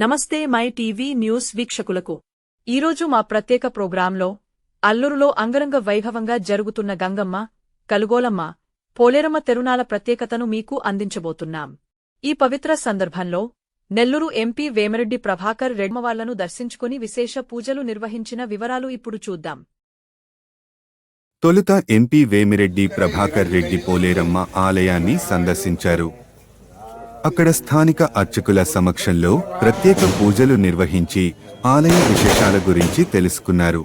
నమస్తే my TV news వీక్షకులకు. ఈరోజు మా ప్రత్యేక ప్రోగ్రాంలో అల్లూరులో అంగరంగ వైభవంగా జరుగుతున్న గంగమ్మ కలుగోలమ్మ పోలేరమ్మ తెరునాల ప్రత్యేకతను మీకు అందించబోతున్నాం. ఈ పవిత్ర సందర్భంలో నెల్లూరు ఎంపీ వేమిరెడ్డి ప్రభాకర్ రెడ్మవాళ్ళను దర్శించుకుని విశేష పూజలు నిర్వహించిన వివరాలు ఇప్పుడు చూద్దాం. తొలుత ఎంపీ వేమిరెడ్డి ప్రభాకర్ రెడ్డి పోలేరమ్మ ఆలయాన్ని సందర్శించారు. అక్కడ స్థానిక అర్చకుల సమక్షంలో ప్రత్యేక పూజలు నిర్వహించి ఆలయ విశేషాల గురించి తెలుసుకున్నారు.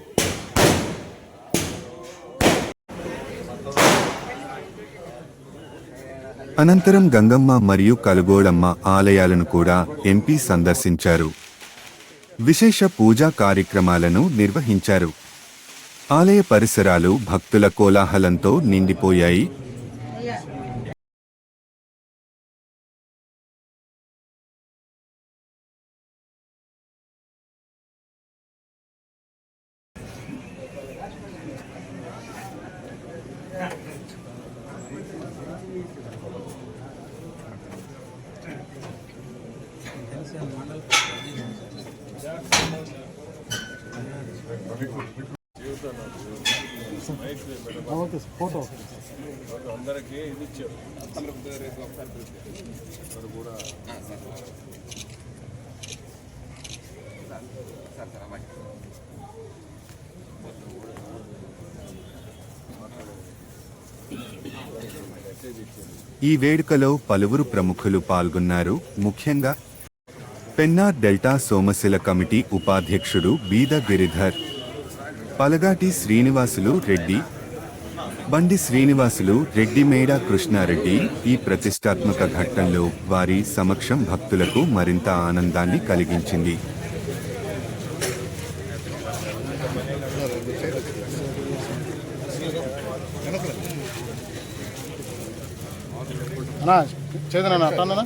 అనంతరం గంగమ్మ మరియు కలుగోళమ్మ ఆలయాలను కూడా ఎంపీ సందర్శించారు. విశేష పూజా కార్యక్రమాలను నిర్వహించారు. ఆలయ పరిసరాలు భక్తుల కోలాహలంతో నిండిపోయాయి. ఓకే ఫోటో అందరికీ ఇది ఇచ్చారు కూడా ఈ వేడుకలో పలువురు ప్రముఖులు పాల్గొన్నారు. ముఖ్యంగా పెన్నార్ డెల్టా సోమశిల కమిటీ ఉపాధ్యక్షుడు బీద గిరిధర్ పలగాటి శ్రీనివాసులు రెడ్డి బండి శ్రీనివాసులు రెడ్డి మేడ కృష్ణారెడ్డి ఈ ప్రతిష్టాత్మక ఘట్టంలో వారి సమక్షం భక్తులకు మరింత ఆనందాన్ని కలిగించింది. చేదనా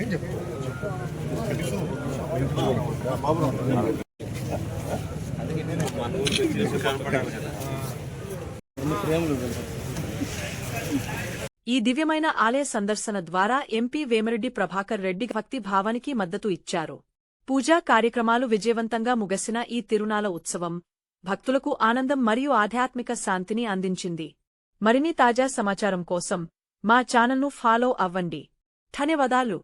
ఏం చెప్తావు ఈ దివ్యమైన ఆలయ సందర్శన ద్వారా ఎంపీ వేమరెడ్డి ప్రభాకర్ రెడ్డి భక్తి భావానికి మద్దతు ఇచ్చారు. పూజా కార్యక్రమాలు విజయవంతంగా ముగసిన ఈ తిరునాల ఉత్సవం భక్తులకు ఆనందం మరియు ఆధ్యాత్మిక శాంతిని అందించింది. మరిన్ని తాజా సమాచారం కోసం మా ఛానల్ను ఫాలో అవ్వండి. ధన్యవాదాలు.